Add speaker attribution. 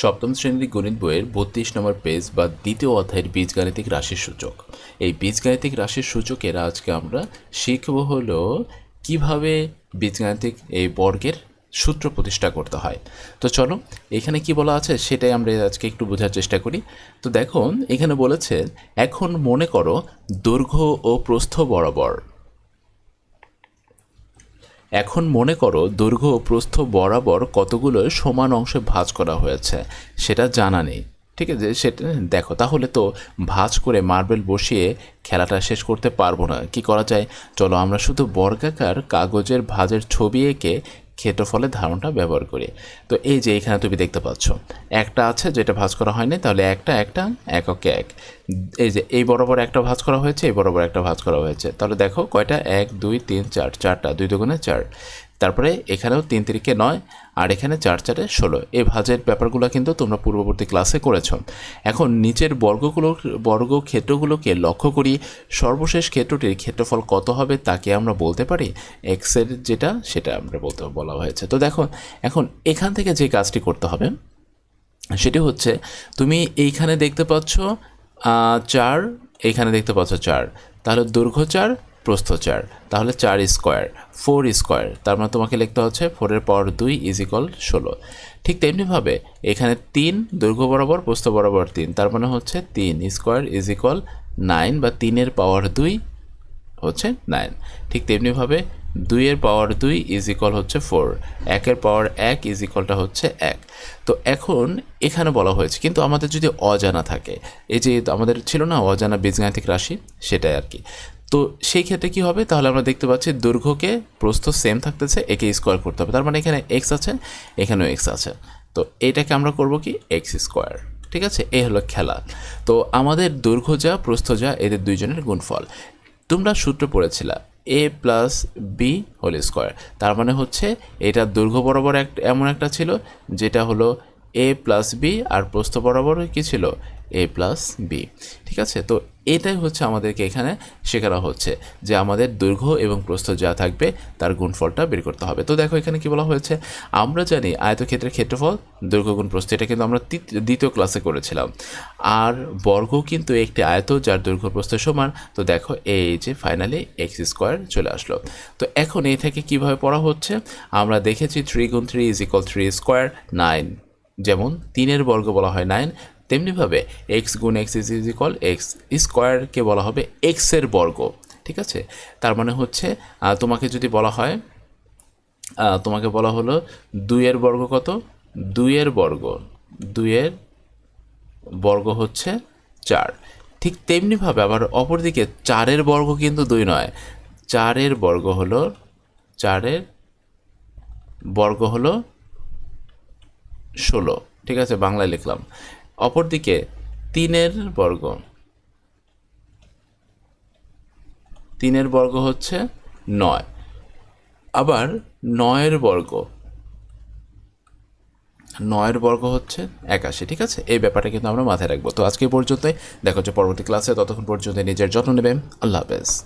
Speaker 1: সপ্তম শ্রেণির গণিত বইয়ের বত্রিশ নম্বর পেজ বা দ্বিতীয় অধ্যায়ের বীজগাণিতিক রাশির সূচক। এই বীজগাণিতিক রাশির সূচকের আজকে আমরা শিখব হলো কীভাবে বীজগাণিতিক এই বর্গের সূত্র প্রতিষ্ঠা করতে হয়। তো চলো, এখানে কি বলা আছে সেটাই আমরা আজকে একটু বোঝার চেষ্টা করি। তো দেখো এখানে বলেছে, এখন মনে করো দৈর্ঘ্য ও প্রস্থ বরাবর। এখন মনে করো দৈর্ঘ্য প্রস্থ বরাবর কতগুলো সমান অংশে ভাঁজ করা হয়েছে, সেটা জানা নেই। ঠিক আছে, সেটা দেখো, তাহলে তো ভাঁজ করে মার্বেল বসিয়ে খেলাটা শেষ করতে পারব না। কি করা যায়? চলো আমরা শুধু বর্গাকার কাগজের ভাঁজের ছবি এঁকে ক্ষেত্রফলের ধারণটা ব্যবহার করি। তো এই যে এখানে তুমি দেখতে পাচ্ছ, একটা আছে যেটা ভাঁজ করা হয়নি, তাহলে একটা একটা এককে এক। এই যে এই বরাবর একটা ভাঁজ করা হয়েছে, এই বরাবর একটা ভাঁজ করা হয়েছে। তাহলে দেখো কয়টা? এক, দুই, তিন, চার, চারটা, দুই দুগুণে চার। তারপরে এখানেও তিন তিরিকে নয় আর এখানে চার চারে ষোলো। এই ভাজের ব্যাপারগুলো কিন্তু তোমরা পূর্ববর্তী ক্লাসে করেছ। এখন নিচের বর্গগুলো বর্গ ক্ষেত্রগুলোকে লক্ষ্য করি। সর্বশেষ ক্ষেত্রটির ক্ষেত্রফল কত হবে তাকে আমরা বলতে পারি? এক্সের যেটা, সেটা আমরা বলতে, বলা হয়েছে। তো দেখো, এখন এখান থেকে যে কাজটি করতে হবে, সেটি হচ্ছে তুমি এইখানে দেখতে পাচ্ছ চার এইখানে দেখতে পাচ্ছ চার। তাহলে দৈর্ঘ্য চার প্রস্থ চার। তাহলে চার স্কোয়ার, ফোর স্কোয়ার, তার মানে তোমাকে লিখতে হচ্ছে ফোরের পাওয়ার দুই ইজ ইকল ষোলো। ঠিক তেমনিভাবে এখানে তিন দৈর্ঘ্য বরাবর, প্রস্থ বরাবর তিন, তার মানে হচ্ছে তিন স্কোয়ার ইজ ইকল নাইন বা তিনের পাওয়ার দুই হচ্ছে নাইন ঠিক তেমনিভাবে দুইয়ের পাওয়ার দুই ইজ ইকল হচ্ছে ফোর একের পাওয়ার এক ইজ ইকলটা হচ্ছে এক। তো এখন এখানে বলা হয়েছে, কিন্তু আমাদের যদি অজানা থাকে, এই যে আমাদের ছিল না অজানা বীজগাণিতিক রাশি, সেটাই আর কি। তো সেই ক্ষেত্রে কি হবে? তাহলে আমরা দেখতে পাচ্ছি দৈর্ঘ্যকে প্রস্থ সেম থাকতেছে, একে স্কোয়ার করতে হবে। তার মানে এখানে এক্স আছে, এখানেও এক্স আছে। তো এটাকে আমরা করব কি? এক্স স্কোয়ার ঠিক আছে? এই হলো খেলা। তো আমাদের দৈর্ঘ্য যা, প্রস্থ যা, এদের দুইজনের গুণফল। তোমরা সূত্র পড়েছিলা A plus B whole square তার মানে হচ্ছে, এটা দৈর্ঘ্য বরাবর এক, এমন একটা ছিল, যেটা হলো এ প্লাস বি আর প্রস্থ বরাবর কী ছিল? এ প্লাস বি ঠিক আছে? তো এটাই হচ্ছে আমাদেরকে এখানে শেখানো হচ্ছে যে আমাদের দৈর্ঘ্য এবং প্রস্থ যা থাকবে তার গুণফলটা বের করতে হবে। তো দেখো এখানে কি বলা হয়েছে? আমরা জানি আয়তক্ষেত্রের ক্ষেত্রফল, দৈর্ঘ্য গুণ প্রস্থ, এটা কিন্তু আমরা দ্বিতীয় ক্লাসে করেছিলাম। আর বর্গ কিন্তু একটি আয়ত যার দৈর্ঘ্য প্রস্থ সমান, তো দেখো এই যে ফাইনালি এক্স স্কোয়ার চলে আসলো। তো এখন এই থেকে কীভাবে পড়া হচ্ছে? আমরা দেখেছি থ্রি গুণ three is equal three square nine যেমন তিনের বর্গ বলা হয় নাইন, তেমনিভাবে এক্স গুণ X is is equal X স্কোয়ারকে বলা হবে এক্সের বর্গ, ঠিক আছে? তার মানে হচ্ছে তোমাকে যদি বলা হয় তোমাকে বলা হলো দুইয়ের বর্গ কত? দুইয়ের বর্গ দুইয়ের বর্গ হচ্ছে চার। ঠিক তেমনিভাবে আবার অপরদিকে চারের বর্গ কিন্তু দুই নয়, চারের বর্গ হলো, চারের বর্গ হলো ষোলো, ঠিক আছে, বাংলায় লিখলাম। অপরদিকে তিনের বর্গ। তিনের বর্গ হচ্ছে নয়। আবার নয়ের বর্গ। নয়ের বর্গ হচ্ছে একাশি, ঠিক আছে? এই ব্যাপারটা কিন্তু আমরা মাথায় রাখব। তো আজকে পর্যন্তই। দেখো যে পরবর্তী ক্লাসে। ততক্ষণ পর্যন্ত নিজের যত্ন নেবেন। আল্লাহ হাফেজ।